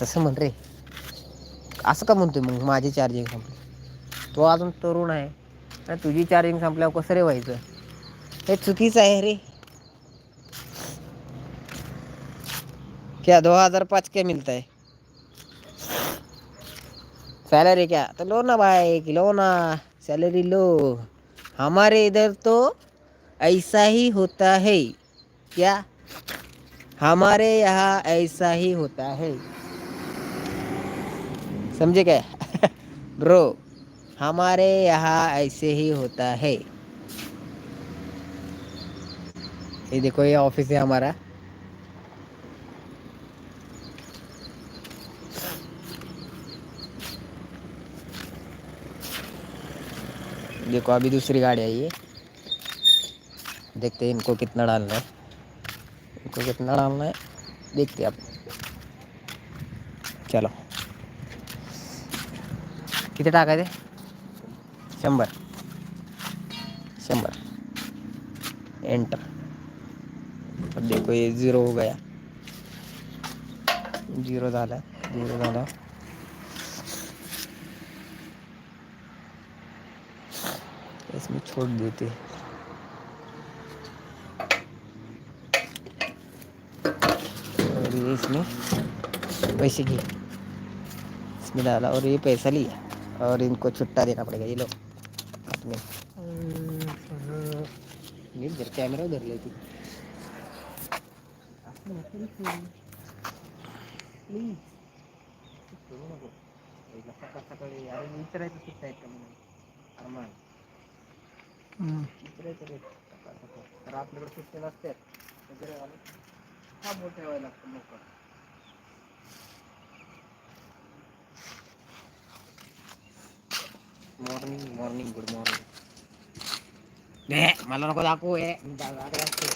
तसं म्हण रे. असं का म्हणतोय मग? माझी चार्जिंग संपली. तो अजून तरुण आहे. आणि तुझी चार्जिंग संपल्यावर कसं रे व्हायचं? हे चुकीचं आहे रे. क्या दो हजार पाच क्या मिलता है सैलरी क्या? तो लो ना भाई लो ना. सैलरी लो हमारे इधर तो ऐसा ही होता है. क्या? हमारे यहाँ ऐसा ही होता है. समझे क्या? ब्रो, हमारे यहाँ ऐसे ही होता है। ये देखो, ये ऑफ़िस है हमारा। देखो, अभी दूसरी गाड़ी आई है। देखते हैं इनको कितना डालना है। इनको कितना डालना है? देखते आप चलो। किती टाकायचे शंभर. शंभर. एंटर अब देखो ये ज़ीरो हो गया. ज़ीरो झाला. ज़ीरो झाला. इसमें छोड़ देते. और ये इसमें पैसे की इसमें डाला और ये पैसा लिया. और इनको छुट्टा देना पड़ेगा ये लो। इधर कैमरा उधर लेती तर आपल्याकडे सुट्टे नसतात हा ठेवायला लागतं मोकळं मॉर्निंग मॉर्निंग गुड मॉर्निंग ए मला नको दाखवू ए मी जा- जागा असते.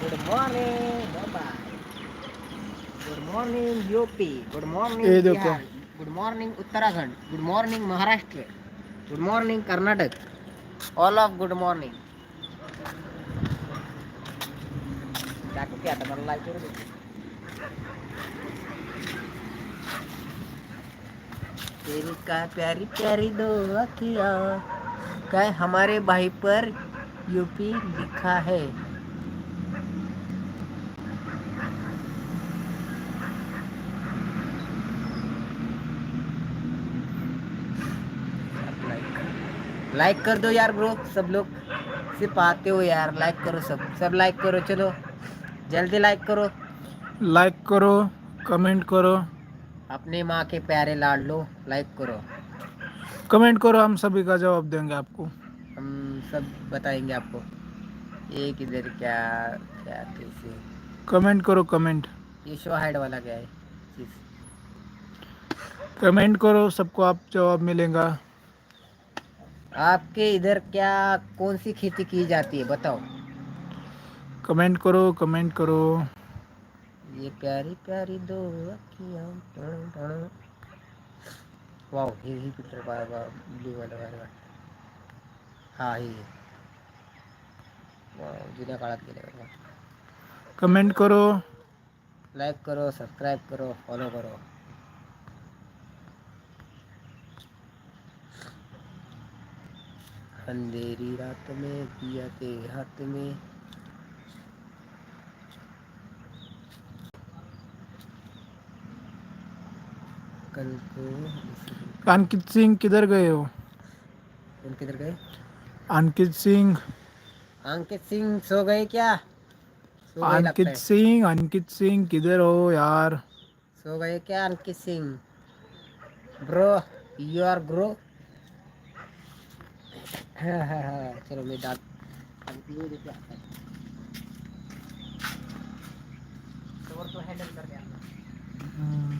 गुड मॉर्निंग बाबा good morning UP good morning ये देखो। Bihar good morning Uttarakhand good morning Maharashtra good morning Karnataka all of good morning दाखवते आता मला करू तेरी का प्यारी प्यारी दो अखियाँ काय हमारे भाई पर यूपी लिखा है। लाइक कर दो यार ब्रो सब लोग सिर्फ़ आते हो यार लाइक करो सब सब लाइक करो, चलो। जल्दी लाइक करो। लाइक करो कमेंट करो। अपने माँ के प्यारे लाड लो लाइक करो। कमेंट करो हम सभी का जवाब देंगे आपको। हम सब बताएँगे आपको। ये किधर क्या क्या कैसे? कमेंट करो कमेंट ये शो हाइड वाला क्या है? चीज़। कमेंट करो सबको आप जवाब मिलेगा। आपके इधर क्या कौन सी खेती की जाती है बताओ। कमेंट करो कमेंट करो। ये प्यारी प्यारी दो हे। ब्लू वाला हा ही वाव जुन्या काळात गेले कमेंट करो। लाईक करो सबस्क्राईब करो फॉलो करो। अंधेरी रात में दिया के हाथ में। कल को अंकित सिंह किधर गए हो? कौन किधर गए? अंकित सिंह। अंकित सिंह सो गए क्या? सो गए लगता अंकित है। सिंह अंकित सिंह किधर हो यार? सो गए क्या Ankit Singh? Bro you are grow चलो मैं डाल है। तो हैंडल कर दिया। हम्म,